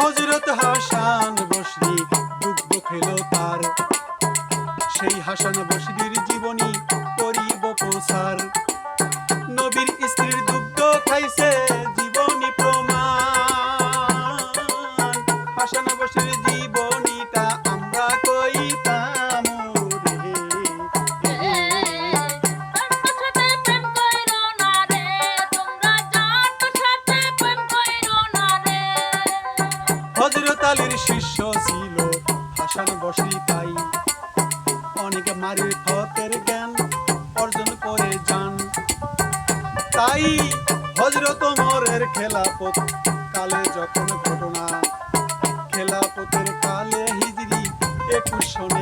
হজরত হাসান বসরি দুগ্ধ খেলো তার। সেই হাসান বসরির শিষ্য ছিল হাসান বসরি তাই অনেক মারির ফতের জ্ঞান অর্জন করে যান। তাই হজরত মরের খেলাপথ কালে যখন ঘটনা, খেলাপথের কালে হিজরি একুশ সনে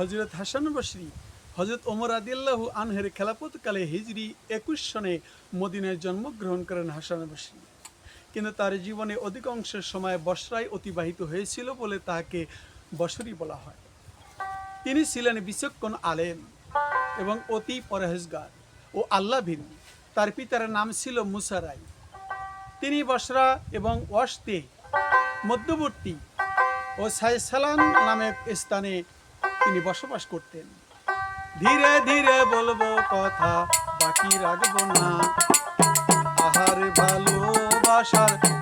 হজরত হাসান বসরি হজরত ওমর আদিল্লাহু আনহের খেলাপথ কালে হিজরি একুশ সনে মদিনায় জন্মগ্রহণ করেন হাসান বসরি কিন্তু তার জীবনে অধিকাংশ সময় বসরায় অতিবাহিত হয়েছিল বলে তাকে বসরি বলা হয়। তিনি ছিলেন বিচক্ষণ আলেম এবং অতি পরহেজগার ও আল্লাহ তার পিতার নাম ছিল মুসারাই তিনি বসরা এবং ওয়াস্তে মধ্যবর্তী ও সাইসালান নামক স্থানে তিনি বসবাস করতেন। ধীরে ধীরে বলব কথা বাকি রাখব না। আহার ভালোবাসার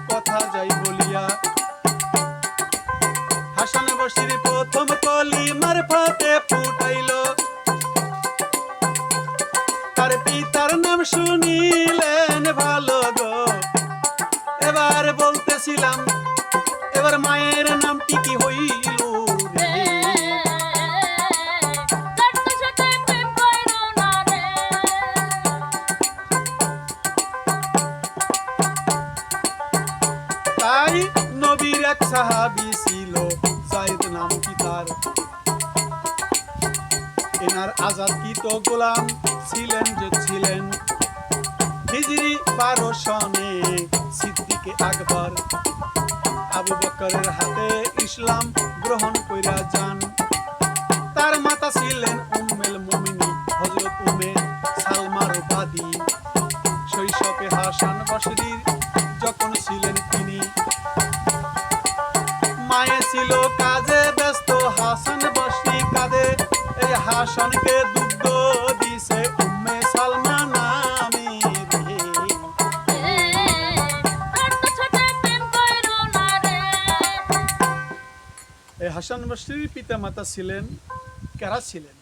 সাহাবি ছিল নাম কি তার? এনার আজাদ কি তো গোলাম ছিলেন যে ছিলেন? হিজরি বারো সনে সিদ্দিকে আকবর। আবু বকরের হাতে ইসলাম গ্রহণ হাসান বসরির পিতা মাতা ছিলেন, কারা ছিলেন?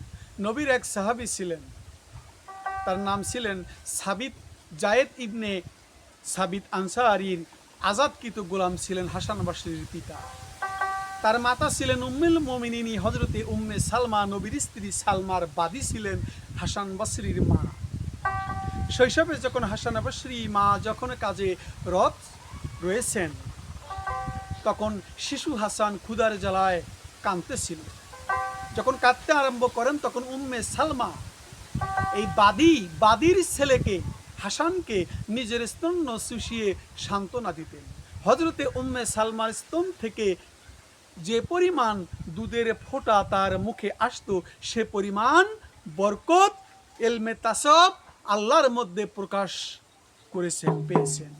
নবীর এক সাহাবী ছিলেন। তার নাম ছিলেন সাবিত, জায়েদ ইবনে সাবিত আনসারির আজাদকৃত গোলাম ছিলেন হাসান বসরির পিতা। তার মাতা ছিলেন উম্মুল মোমিনিনী হজরতে উম্মে সালমা, নবীর স্ত্রী সালমার বাদী ছিলেন হাসান বসরির মা। শৈশবে যখন হাসান বসরি মা যখন কাজে রথ রয়েছেন, তখন শিশু হাসান ক্ষুদার জ্বালায় কাঁদতেছিল। যখন কাঁদতে আরম্ভ করেন, তখন উম্মে সালমা এই বাদী, বাদীর ছেলেকে, হাসানকে নিজের স্তন্য শুষিয়ে সান্ত্বনা দিতেন। হজরতে উম্মে সালমার স্তন থেকে যে পরিমাণ দুধের ফোঁটা তার মুখে আসতো, সে পরিমাণ বরকত, এলমে তাসব আল্লাহর মধ্যে প্রকাশ করেছেন, পেয়েছেন।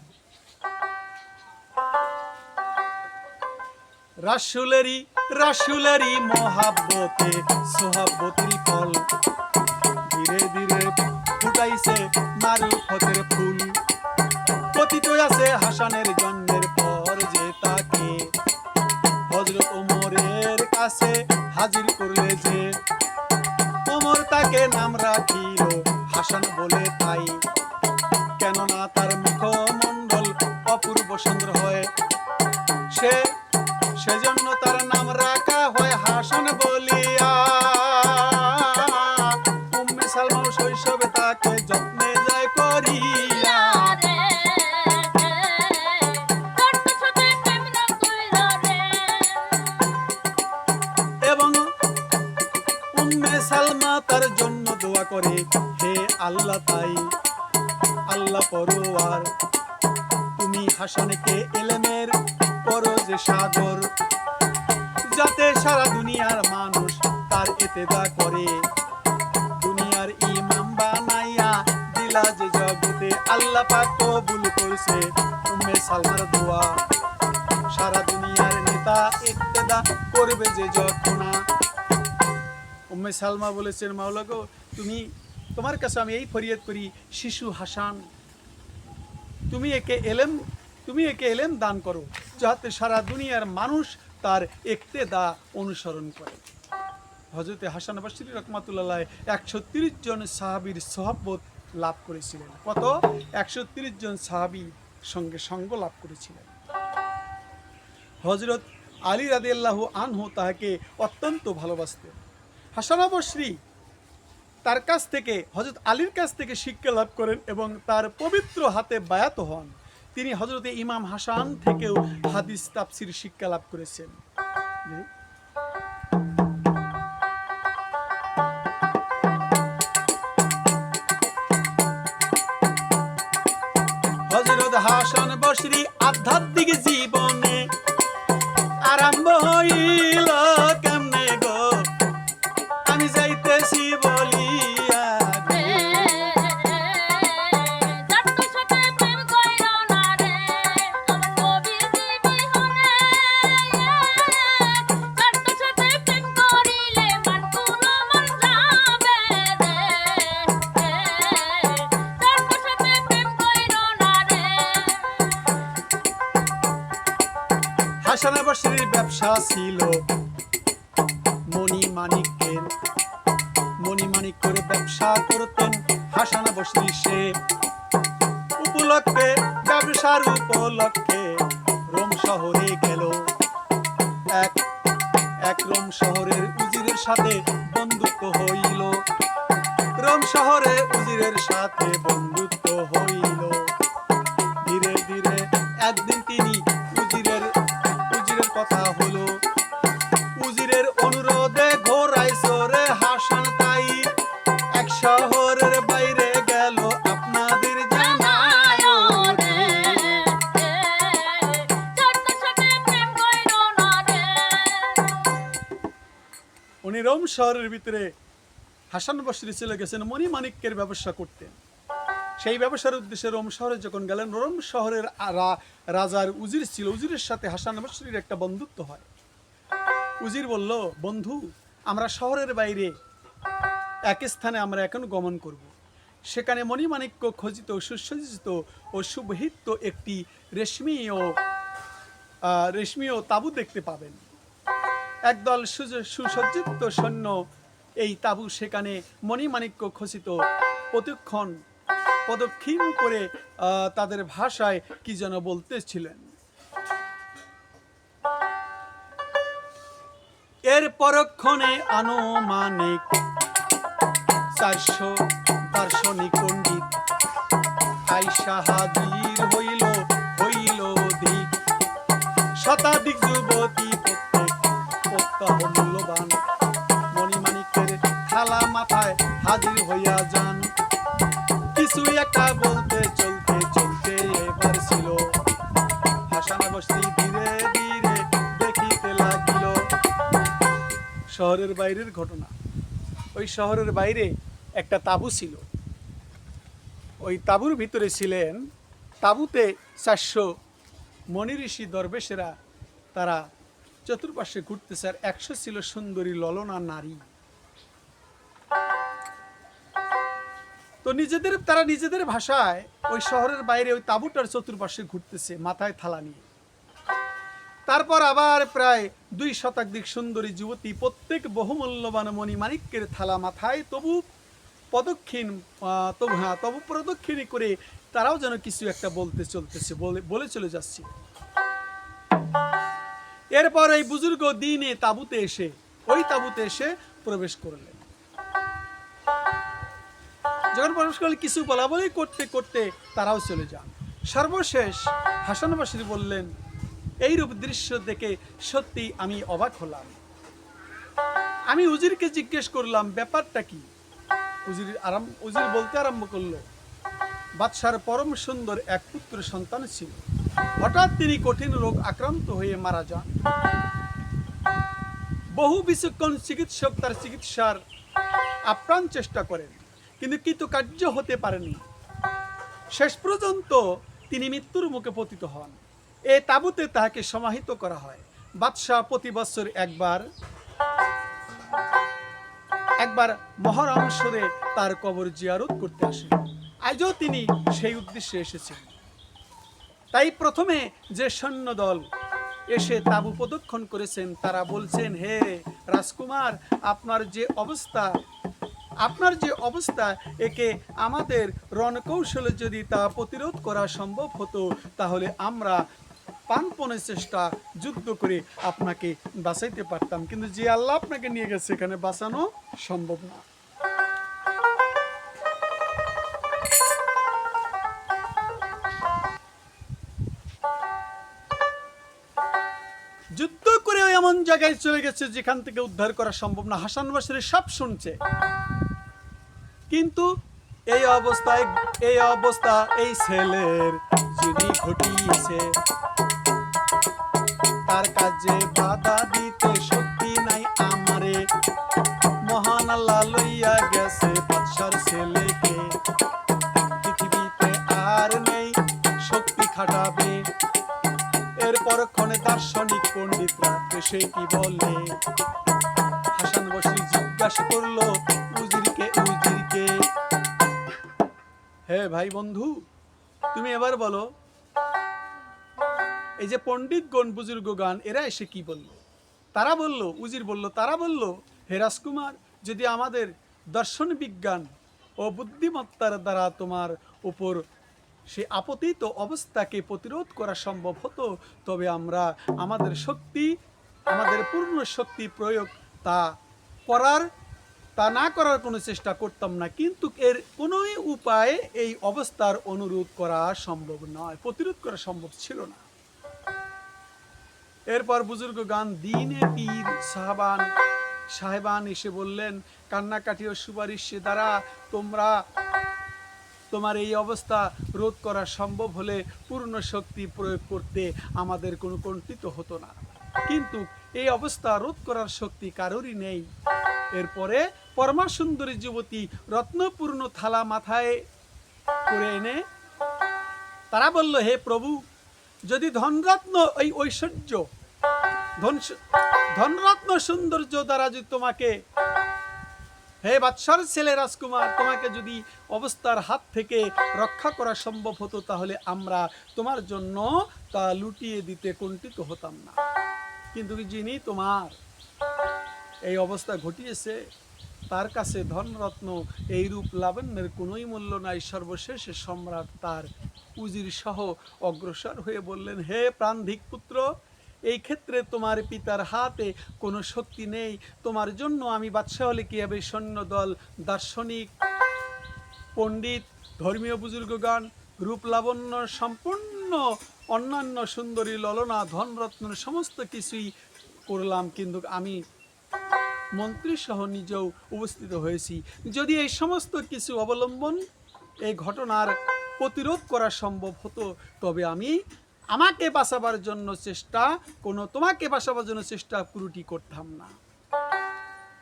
রাসুলেরই রাসুলেরই মহাব্বতে, সোহাব্বতির ফল। ধীরে ধীরে ফুটাইছে মারুফতের ফুল। কথিত আছে হাসানের হাসান বলে তাই কেননা তার মুখমণ্ডল অপূর্ব সুন্দর হয়। সে, সেজন্য তার নাম রাখা হয় হাসান বলিয়া। উম্মে সালমাও শৈশবে তাকে যত্নে যায় করিয়া হাসানকে এলেমের করো সাগর। যাতে সারা দুনিয়ার মানুষ তার করে। দুনিয়ার ইমাম বানাইয়া দিলা যে জগতে আল্লাহ পাক কবুল করছে, উম্মে সালমার দোয়া। সারা দুনিয়ার নেতা ইত্তেদা করবে যে উম্মে সালমা বলেছেন, মাওলা গো, তুমি, তোমার কাছে আমি এই ফরিয়াদ করি, শিশু হাসান। তুমি একে এলেম তুমি একে এলেম দান করো যাতে সারা দুনিয়ার মানুষ তার একতেদা অনুসরণ করে। হজরতে হাসান বাসির রহমাতুল্লাহ একশো তিরিশ জন সাহাবির সহব্বত লাভ করেছিলেন। কত? একশো তিরিশ জন সাহাবি সঙ্গে সঙ্গ লাভ করেছিলেন। হজরত আলী রাদিয়াল্লাহু আনহু তাহাকে অত্যন্ত ভালোবাসতেন। হাসান বসরি তার কাছ থেকে হজরত আলীর কাছ থেকে শিক্ষা লাভ করেন এবং তার পবিত্র হাতে বায়াত হন। তিনি হজরতে ইমাম হাসান থেকেও হাদিস তাফসির শিক্ষা লাভ করেছেন। এক রোম শহরের উজিরের সাথে বন্ধুত্ব হইল। রোম শহরে উজিরের সাথে বন্ধুত্ব শহরের ভিতরে হাসান বসরি চলে গেছেন মণি মানিক্যের ব্যবসা করতেন সেই ব্যবসার উদ্দেশ্যে রোম শহরে যখন গেলেন, রোম শহরের রাজার উজির ছিল। উজিরের সাথে হাসান বসরির একটা বন্ধুত্ব হয়। উজির বলল, বন্ধু, আমরা শহরের বাইরে এক স্থানে আমরা এখন গমন করব। সেখানে মণিমাণিক্য খচিত সুসজ্জিত ও সুবহিত একটি রেশমি ও রেশমি ও তাবু দেখতে পাবেন। একদল সুজ- সুসজ্জিত সৈন্য এই তাবু সেখানে মণিমাণিক্য খচিত। প্রতিক্ষণ পদক্ষিণ করে তাদের ভাষায় কি যেন বলতেছিলেন। এর পরক্ষণে আনুমানিক চারশো দার্শনিক পণ্ডিত হইল হইল শতাধিক হইয়া যান। কিছু একটা বলতে চলতে চলতে এবার ছিল। হাসান ধীরে ধীরে দেখিতে লাগিল, শহরের বাইরের ঘটনা। ওই শহরের বাইরে একটা তাঁবু ছিল। ওই তাঁবুর ভিতরে ছিলেন তাঁবুতে চারশো মণি ঋষি দরবেশেরা। তারা চতুর্পাশে ঘুরতেছে আর একশো ছিল সুন্দরী ললনা নারী। তো নিজেদের, তারা নিজেদের ভাষায় ওই শহরের বাইরে ওই তাঁবুটার চতুর্পাশে ঘুরতেছে, মাথায় থালা নিয়ে। তারপর আবার প্রায় দুই শতাধিক সুন্দরী যুবতী প্রত্যেক বহুমূল্যবান মণি মানিক্যের থালা মাথায় তবু পদক্ষিণ তবু হ্যাঁ তবু প্রদক্ষিণী করে তারাও যেন কিছু একটা বলতে চলতেছে, বলে বলে চলে যাচ্ছে। এরপর এই বুজুর্গ দিনে তাবুতে এসে, ওই তাবুতে এসে প্রবেশ করলেন। যখন করলে কিছু বলা বলি করতে করতে, তারাও চলে যান। সর্বশেষ হাসান বাসির বললেন, এইরূপ দৃশ্য দেখে সত্যি আমি অবাক হলাম। আমি উজিরকে জিজ্ঞেস করলাম, ব্যাপারটা কি? উজির আরাম, উজির বলতে আরম্ভ করল, বাদশার পরম সুন্দর এক পুত্র সন্তান ছিল। হঠাৎ তিনি কঠিন রোগ আক্রান্ত হয়ে মারা যান। বহু বিচক্ষণ চিকিৎসক তার চিকিৎসার আপ্রাণ চেষ্টা করেন। কিন্তু কৃতকার্য হতে পারেননি শেষ পর্যন্ত তিনি মৃত্যুর মুখে পতিত হন। এ তাবুতে তাহাকে সমাহিত করা হয়। বাদশাহ প্রতি বছর একবার একবার মহরম সরে তার কবর জিয়ারত করতে আসেন। আজও তিনি সেই উদ্দেশ্যে এসেছেন। তাই প্রথমে যে সৈন্য দল এসে তাবু প্রদক্ষণ করেছেন, তারা বলছেন, হে রাজকুমার, আপনার যে অবস্থা আপনার যে অবস্থা, একে আমাদের রণকৌশলে যদি তা প্রতিরোধ করা সম্ভব হতো, তাহলে আমরা প্রাণপণের চেষ্টা যুদ্ধ করে আপনাকে বাঁচাইতে পারতাম। কিন্তু যে আল্লাহ আপনাকে নিয়ে গেছে, এখানে বাঁচানো সম্ভব না। যুদ্ধ করে এমন জায়গায় চলে গেছে, যেখান থেকে উদ্ধার করা সম্ভব না। হাসান বাসির সব শুনছে। কিন্তু এই অবস্থায়, এই অবস্থা এই ছেলের যিনি ঘটিয়েছে, তার কাজে বাধা দিতে শক্তি নাই আমারে। মহান আল্লাহ লইয়া গেছে বাদশার ছেলেকে। পৃথিবীতে আর নেই, শক্তি খাটাবে। এরপর ক্ষণে দার্শনিক পণ্ডিতরা এসে কি বলে? হাসান বসরি জিজ্ঞাসা করল ভাই বন্ধু, তুমি এবার বলো, এই যে পণ্ডিতগণ বুজুর্গ গান এরা এসে কি বলল? তারা বলল, উজির বলল, তারা বলল, হে রাজকুমার, যদি আমাদের দর্শন বিজ্ঞান ও বুদ্ধিমত্তার দ্বারা তোমার উপর সে আপতিত অবস্থাকে প্রতিরোধ করা সম্ভব হতো, তবে আমরা আমাদের শক্তি, আমাদের পূর্ণ শক্তি প্রয়োগ তা করার তা না করার কোনো চেষ্টা করতাম না, কিন্তু এর কোনোই উপায়ে এই অবস্থার অনুরোধ করা সম্ভব নয়, প্রতিরোধ করা সম্ভব ছিল না। এরপর বুজুর্গ গান দিনে পীর সাহাবান, সাহেবান এসে বললেন কান্নাকাটি ও সুপারিশে দ্বারা, তোমরা, তোমার এই অবস্থা রোধ করা সম্ভব হলে পূর্ণ শক্তি প্রয়োগ করতে আমাদের কোনো কণ্ঠিত হতো না। কিন্তু এই অবস্থা রোধ করার শক্তি কারোরই নেই। এরপরে পরমা সুন্দরী যুবতী রত্নপূর্ণ থালা মাথায় করে এনে তারা বলল, হে প্রভু, যদি ধনরত্ন এই ঐশ্বর্য, ধন ধনরত্ন সৌন্দর্য দ্বারা যদি তোমাকে, হে বাদশার ছেলে রাজকুমার, তোমাকে যদি অবস্থার হাত থেকে রক্ষা করা সম্ভব হতো, তাহলে আমরা তোমার জন্য তা লুটিয়ে দিতে কুণ্ঠিত হতাম না। কিন্তু যিনি তোমার এই অবস্থা ঘটিয়েছে। তার কাছে ধনরত্ন এই রূপ লাবণ্যের কোনোই মূল্য নাই। সর্বশেষে সম্রাট তার উজির সহ অগ্রসর হয়ে বললেন, হে প্রাণধিক পুত্র, এই ক্ষেত্রে তোমার পিতার হাতে কোনো শক্তি নেই। তোমার জন্য আমি বাদশাহ হলে কি হবে সৈন্যদল, দার্শনিক, পণ্ডিত, ধর্মীয় বুজুর্গগণ, রূপ লাবণ্য, সম্পূর্ণ অন্যান্য সুন্দরী ললনা, ধনরত্ন, সমস্ত কিছুই করলাম। কিন্তু আমি মন্ত্রী সহ নিজেও উপস্থিত হয়েছি। যদি এই সমস্ত কিছু অবলম্বন এই ঘটনার প্রতিরোধ করা সম্ভব হতো, তবে আমি আমাকে বাঁচাবার জন্য চেষ্টা, কোনো তোমাকে বাঁচাবার জন্য চেষ্টা পুরুটি করতাম না।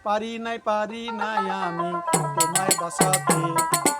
পারি নাই পারি নাই আমি তোমায় বাঁচাতে।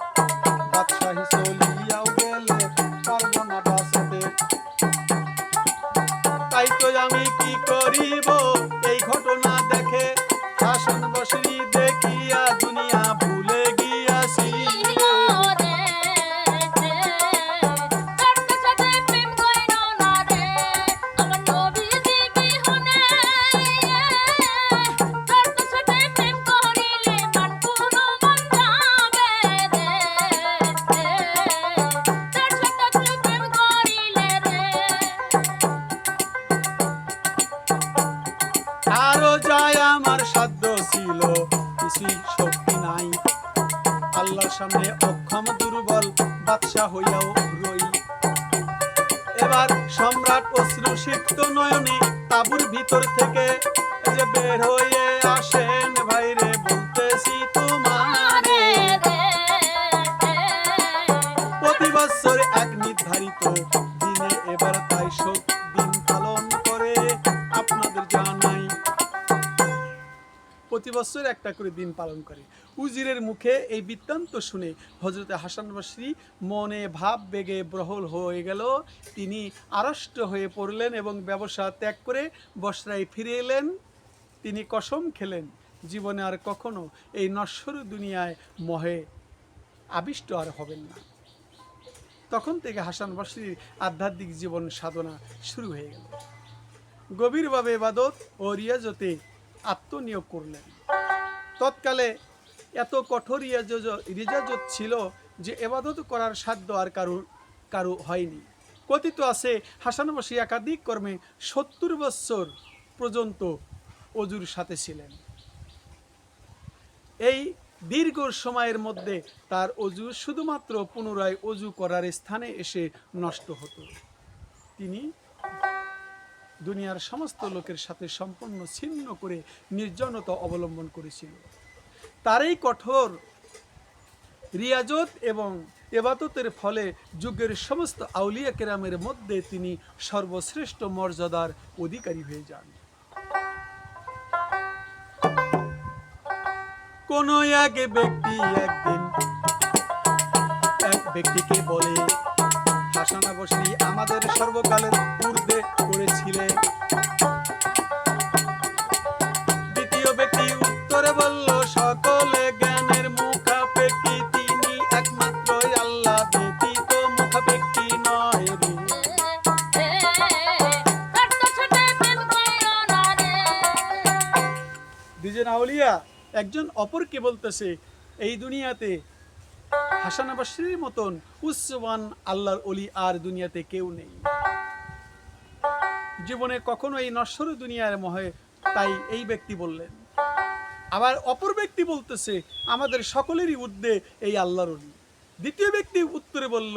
প্রতি বছর বছর একটা করে দিন পালন করে। উজিরের মুখে এই বৃত্তান্ত শুনে হজরতে হাসান বসরি মনে ভাব বেগে ব্রহল হয়ে গেল। তিনি আড়ষ্ট হয়ে পড়লেন এবং ব্যবসা ত্যাগ করে বসরায় ফিরে এলেন। তিনি কসম খেলেন, জীবনে আর কখনো এই নশ্বর দুনিয়ায় মহে আবিষ্ট আর হবেন না। তখন থেকে হাসান বসরির আধ্যাত্মিক জীবন সাধনা শুরু হয়ে গেল। গভীরভাবে এবাদত ও রিয়াজতে আত্মনিয়োগ করলেন। তৎকালে এত কঠোর রিয়াজ- রিয়াজত ছিল যে এবাদত করার সাধ্য আর কারও কারু হয়নি। কথিত আছে, হাসান বসি একাধিক কর্মে সত্তর বৎসর পর্যন্ত অজুর সাথে ছিলেন। এই দীর্ঘ সময়ের মধ্যে তার অজু শুধুমাত্র পুনরায় অজু করার স্থানে এসে নষ্ট হতো। তিনি দুনিয়ার সমস্ত লোকের সাথে সম্পূর্ণ ছিন্ন করে নির্জনতা অবলম্বন করেছিল। তার এই কঠোর রিয়াজত এবং এবাততের ফলে যুগের সমস্ত আউলিয়া কেরামের মধ্যে তিনি সর্বশ্রেষ্ঠ মর্যাদার অধিকারী হয়ে যান। কোন এক ব্যক্তি একদিন এক ব্যক্তিকে বলে হাসানা বসরি আমাদের সর্বকালের পূর্বে করেছিলেন। একজন অপরকে বলতেছে, এই দুনিয়াতে হাসান আবাসির মতন উচ্চবান আল্লাহর অলি আর দুনিয়াতে কেউ নেই। জীবনে কখনো এই নশ্বর দুনিয়ার মহে তাই এই ব্যক্তি বললেন। আবার অপর ব্যক্তি বলতেছে, আমাদের সকলেরই ঊর্ধ্বে এই আল্লাহর অলি দ্বিতীয় ব্যক্তি উত্তরে বলল,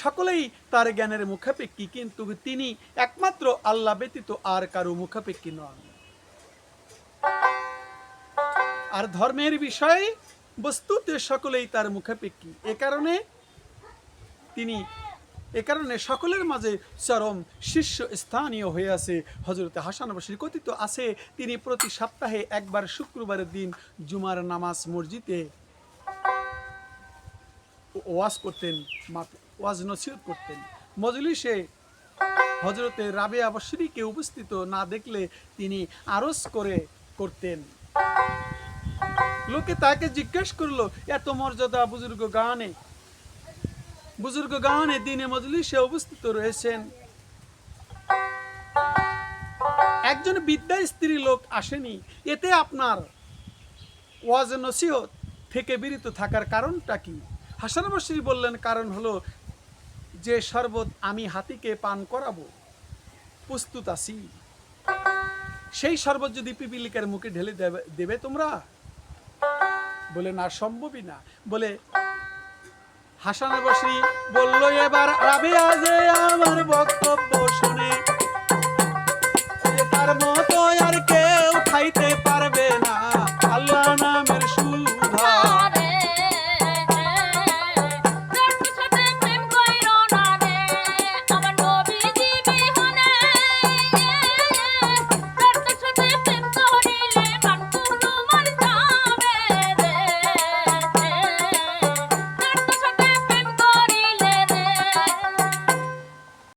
সকলেই তার জ্ঞানের মুখাপেক্ষী, কিন্তু তিনি একমাত্র আল্লাহ ব্যতীত আর কারও মুখাপেক্ষী নন। আর ধর্মের বিষয়ে বস্তুতে সকলেই তার মুখাপেক্ষী। এ কারণে তিনি, এ কারণে সকলের মাঝে চরম শীর্ষ স্থানীয় হয়ে আছে। হজরত হাসান বসির কথিত আছে, তিনি প্রতি সপ্তাহে একবার শুক্রবারের দিন জুমার নামাজ মসজিদে ওয়াজ করতেন ওয়াজ নসিহত করতেন। মজলিসে হজরতে রাবে আবশ্যরীকে উপস্থিত না দেখলে তিনি আরজ করে করতেন। লোকে তাকে জিজ্ঞেস করল, এত মর্যাদা বুজুর্গ গানে? বুজুর্গ গানে দিনে মজলিসে অবস্থিত রয়েছেন। একজন বিদ্যা স্ত্রী লোক আসেনি। এতে আপনার ওয়াজ নসিহত থেকে বিরত থাকার কারণটা কি? হাসান বসরি বললেন, কারণ হলো যে শরবত আমি হাতিকে পান করাবো, প্রস্তুত আছি। সেই শরবত যদি পিপিলিকার মুখে ঢেলে দেবে দেবে তোমরা? বলে, না, সম্ভবই না। বলে, হাসান বসরি বলল, এবার আবে আজে আমার বক্তব্য শুনে তার মতো আর কেউ খাইতে পারবে